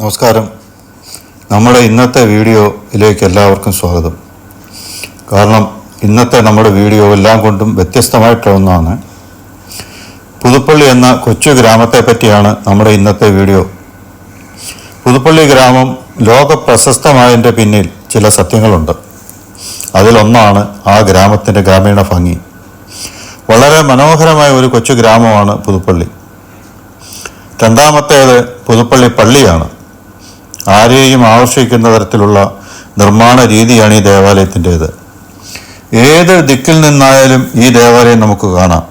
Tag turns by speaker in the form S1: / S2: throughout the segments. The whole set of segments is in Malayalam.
S1: നമസ്കാരം. നമ്മുടെ ഇന്നത്തെ വീഡിയോയിലേക്ക് എല്ലാവർക്കും സ്വാഗതം. കാരണം ഇന്നത്തെ നമ്മുടെ വീഡിയോ എല്ലാം കൊണ്ടും വ്യത്യസ്തമായിട്ടുള്ള ഒന്നാണ് പുതുപ്പള്ളി എന്ന കൊച്ചു ഗ്രാമത്തെ പറ്റിയാണ് നമ്മുടെ ഇന്നത്തെ വീഡിയോ. പുതുപ്പള്ളി ഗ്രാമം ലോക പ്രശസ്തമായതിന്റെ പിന്നിൽ ചില സത്യങ്ങളുണ്ട്. അതിലൊന്നാണ് ആ ഗ്രാമത്തിന്റെ ഗ്രാമീണ ഭംഗി. വളരെ മനോഹരമായ ഒരു കൊച്ചു ഗ്രാമമാണ് പുതുപ്പള്ളി. രണ്ടാമത്തേത് പുതുപ്പള്ളി പള്ളിയാണ്. ആരെയും ആകർഷിക്കുന്ന തരത്തിലുള്ള നിർമ്മാണ രീതിയാണ് ഈ ദേവാലയത്തിന്റേത്. ഏത് ദിക്കിൽ നിന്നായാലും ഈ ദേവാലയം നമുക്ക് കാണാം.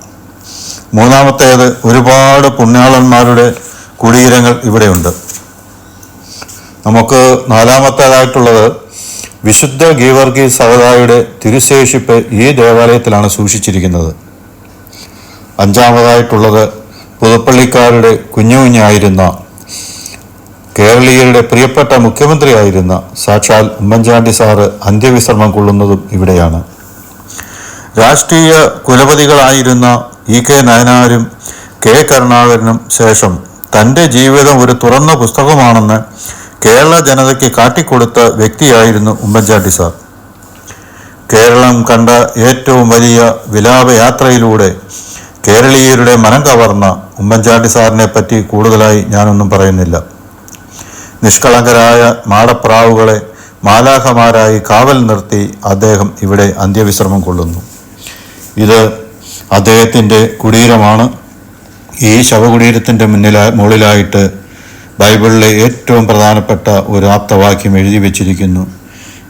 S1: മൂന്നാമത്തേത് ഒരുപാട് പുണ്യാളന്മാരുടെ കുടീരങ്ങൾ ഇവിടെയുണ്ട്. നമുക്ക് നാലാമത്തേതായിട്ടുള്ളത് വിശുദ്ധ ഗീവർഗി സഹതായുടെ തിരുശേഷിപ്പ് ഈ ദേവാലയത്തിലാണ് സൂക്ഷിച്ചിരിക്കുന്നത്. അഞ്ചാമതായിട്ടുള്ളത് പുതുപ്പള്ളിക്കാരുടെ കുഞ്ഞു കുഞ്ഞായിരുന്ന കേരളീയരുടെ പ്രിയപ്പെട്ട മുഖ്യമന്ത്രിയായിരുന്ന സാക്ഷാൽ ഉമ്മൻചാണ്ടി സാറ് അന്ത്യവിശ്രമം കൊള്ളുന്നതും ഇവിടെയാണ്. രാഷ്ട്രീയ കുലപതികളായിരുന്ന ഇ കെ നയനാരും കെ കരുണാകരനും ശേഷം തന്റെ ജീവിതം ഒരു തുറന്ന പുസ്തകമാണെന്ന് കേരള ജനതയ്ക്ക് കാട്ടിക്കൊടുത്ത വ്യക്തിയായിരുന്നു ഉമ്മൻചാണ്ടി സാർ. കേരളം കണ്ട ഏറ്റവും വലിയ വിലാപയാത്രയിലൂടെ കേരളീയരുടെ മനം കവർന്ന ഉമ്മൻചാണ്ടി സാറിനെ പറ്റി കൂടുതലായി ഞാനൊന്നും പറയുന്നില്ല. നിഷ്കളങ്കരായ മാടപ്രാവുകളെ മാലാഹമാരായി കാവൽ നിർത്തി അദ്ദേഹം ഇവിടെ അന്ത്യവിശ്രമം കൊള്ളുന്നു. ഇത് അദ്ദേഹത്തിന്റെ കുടീരമാണ്. ഈ ശവകുടീരത്തിന്റെ മുന്നിലാ മുകളിലായിട്ട് ബൈബിളിലെ ഏറ്റവും പ്രധാനപ്പെട്ട ഒരു ആപ്തവാക്യം എഴുതി വച്ചിരിക്കുന്നു.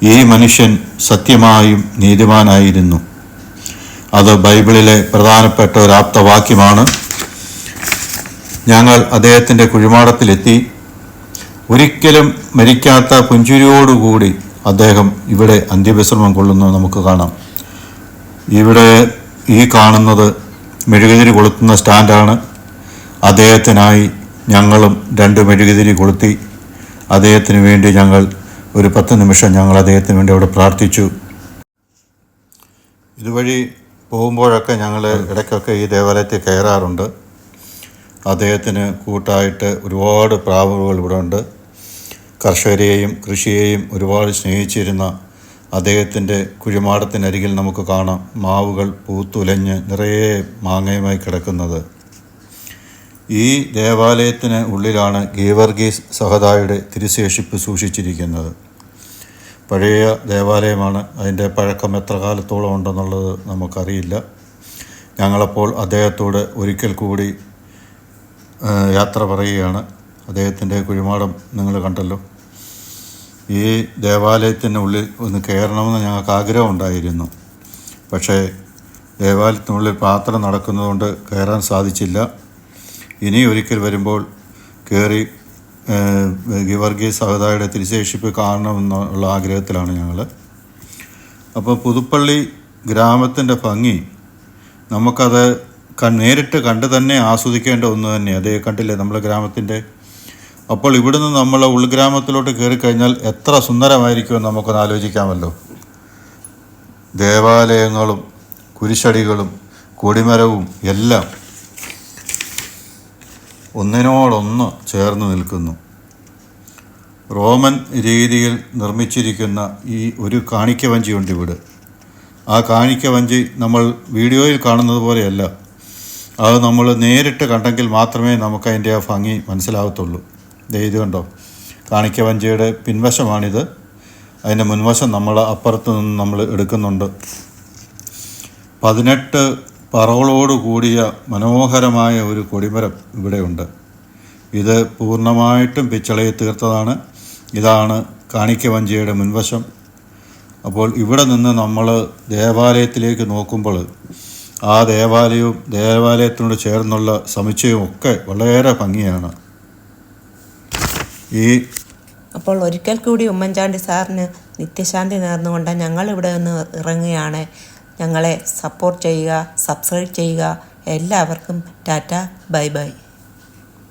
S1: ഈ മനുഷ്യൻ സത്യമായും നീതിമാനായിരുന്നു. അത് ബൈബിളിലെ പ്രധാനപ്പെട്ട ഒരു ആപ്തവാക്യമാണ്. ഞങ്ങൾ അദ്ദേഹത്തിന്റെ കുഴിമാടത്തിലെത്തി. ഒരിക്കലും മരിക്കാത്ത പുഞ്ചിരിയോടുകൂടി അദ്ദേഹം ഇവിടെ അന്ത്യവിശ്രമം കൊള്ളുന്നത് നമുക്ക് കാണാം. ഇവിടെ ഈ കാണുന്നത് മെഴുകുതിരി കൊളുത്തുന്ന സ്റ്റാൻഡാണ്. അദ്ദേഹത്തിനായി ഞങ്ങളും രണ്ട് മെഴുകുതിരി കൊളുത്തി. അദ്ദേഹത്തിന് വേണ്ടി ഞങ്ങൾ ഒരു പത്ത് നിമിഷം ഞങ്ങൾ അദ്ദേഹത്തിന് വേണ്ടി അവിടെ പ്രാർത്ഥിച്ചു. ഇതുവഴി പോകുമ്പോഴൊക്കെ ഞങ്ങൾ ഇടയ്ക്കൊക്കെ ഈ ദേവാലയത്തിൽ കയറാറുണ്ട്. അദ്ദേഹത്തിന് കൂട്ടായിട്ട് ഒരുപാട് പ്രാവുകൾ ഇവിടെ ഉണ്ട്. കർഷകരെയും കൃഷിയെയും ഒരുപാട് സ്നേഹിച്ചിരുന്ന അദ്ദേഹത്തിന്റെ കുഴിമാടത്തിനരികിൽ നമുക്ക് കാണാം മാവുകൾ പൂത്തുലഞ്ഞ് നിറയെ മാങ്ങയുമായി കിടക്കുന്നത്. ഈ ദേവാലയത്തിന് ഉള്ളിലാണ് ഗീവർഗീസ് സഹദായുടെ തിരുശേഷിപ്പ് സൂക്ഷിച്ചിരിക്കുന്നത്. പഴയ ദേവാലയമാണ്. അതിന്റെ പഴക്കം എത്ര കാലത്തോളം ഉണ്ടെന്നുള്ളത് നമുക്കറിയില്ല. ഞങ്ങളപ്പോൾ അദ്ദേഹത്തോട് ഒരിക്കൽ കൂടി യാത്ര പറയുകയാണ്. അദ്ദേഹത്തിന്റെ കുഴിമാടം നിങ്ങൾ കണ്ടല്ലോ. ഈ ദേവാലയത്തിന്റെ ഉള്ളിൽ ഒന്ന് കയറണമെന്ന് ഞങ്ങൾക്ക് ആഗ്രഹമുണ്ടായിരുന്നു പക്ഷേ ദേവാലയത്തിനുള്ളിൽ പ്രാർത്ഥന നടക്കുന്നതുകൊണ്ട് കയറാൻ സാധിച്ചില്ല. ഇനി ഒരിക്കൽ വരുമ്പോൾ കയറി ഗിവർഗീസ് സഹതായുടെ തിരിശേഷിപ്പ് കാണണമെന്നുള്ള ആഗ്രഹത്തിലാണ് ഞങ്ങൾ അപ്പോൾ പുതുപ്പള്ളി ഗ്രാമത്തിന്റെ ഭംഗി നമുക്കത് നേരിട്ട് കണ്ട് തന്നെ ആസ്വദിക്കേണ്ട ഒന്ന് തന്നെ അതേ കണ്ടില്ലേ നമ്മുടെ ഗ്രാമത്തിന്റെ അപ്പോൾ ഇവിടുന്ന് നമ്മൾ ഉൾഗ്രാമത്തിലോട്ട് കയറി കഴിഞ്ഞാൽ എത്ര സുന്ദരമായിരിക്കുമെന്ന് നമുക്കൊന്ന് ആലോചിക്കാമല്ലോ. ദേവാലയങ്ങളും കുരിശടികളും കൊടിമരവും എല്ലാം ഒന്നിനോടൊന്ന് ചേർന്ന് നിൽക്കുന്നു. റോമൻ രീതിയിൽ നിർമ്മിച്ചിരിക്കുന്ന ഈ ഒരു കാണിക്ക വഞ്ചിയുണ്ട് ഇവിടെ. ആ കാണിക്ക വഞ്ചി നമ്മൾ വീഡിയോയിൽ കാണുന്നത് പോലെയല്ല. അത് നമ്മൾ നേരിട്ട് കണ്ടെങ്കിൽ മാത്രമേ നമുക്ക് അതിന്റെ ആ ഭംഗി മനസ്സിലാകത്തുള്ളൂ ഇത് കണ്ടോ? കാണിക്ക വഞ്ചിയുടെ പിൻവശമാണിത്. അതിന്റെ മുൻവശം നമ്മൾ അപ്പുറത്ത് നിന്ന് നമ്മൾ എടുക്കുന്നുണ്ട്. പതിനെട്ട് പറകളോട് കൂടിയ മനോഹരമായ ഒരു കൊടിമരം ഇവിടെയുണ്ട്. ഇത് പൂർണമായിട്ടും പിച്ചളയെ തീർത്തതാണ്. ഇതാണ് കാണിക്ക വഞ്ചിയുടെ മുൻവശം. അപ്പോൾ ഇവിടെ നിന്ന് നമ്മൾ ദേവാലയത്തിലേക്ക് നോക്കുമ്പോൾ ആ ദേവാലയവും ദേവാലയത്തിനോട് ചേർന്നുള്ള സമുച്ചയവും ഒക്കെ വളരെ ഭംഗിയാണ്. ഈ
S2: അപ്പോൾ ഒരിക്കൽ കൂടി ഉമ്മൻചാണ്ടി സാറിന് നിത്യശാന്തി നേർന്നുകൊണ്ട് ഞങ്ങൾ ഇവിടെ നിന്ന് ഇറങ്ങുകയാണ്. ഞങ്ങളെ സപ്പോർട്ട് ചെയ്യുക സബ്സ്ക്രൈബ് ചെയ്യുക. എല്ലാവർക്കും ടാറ്റ ബൈ ബൈ.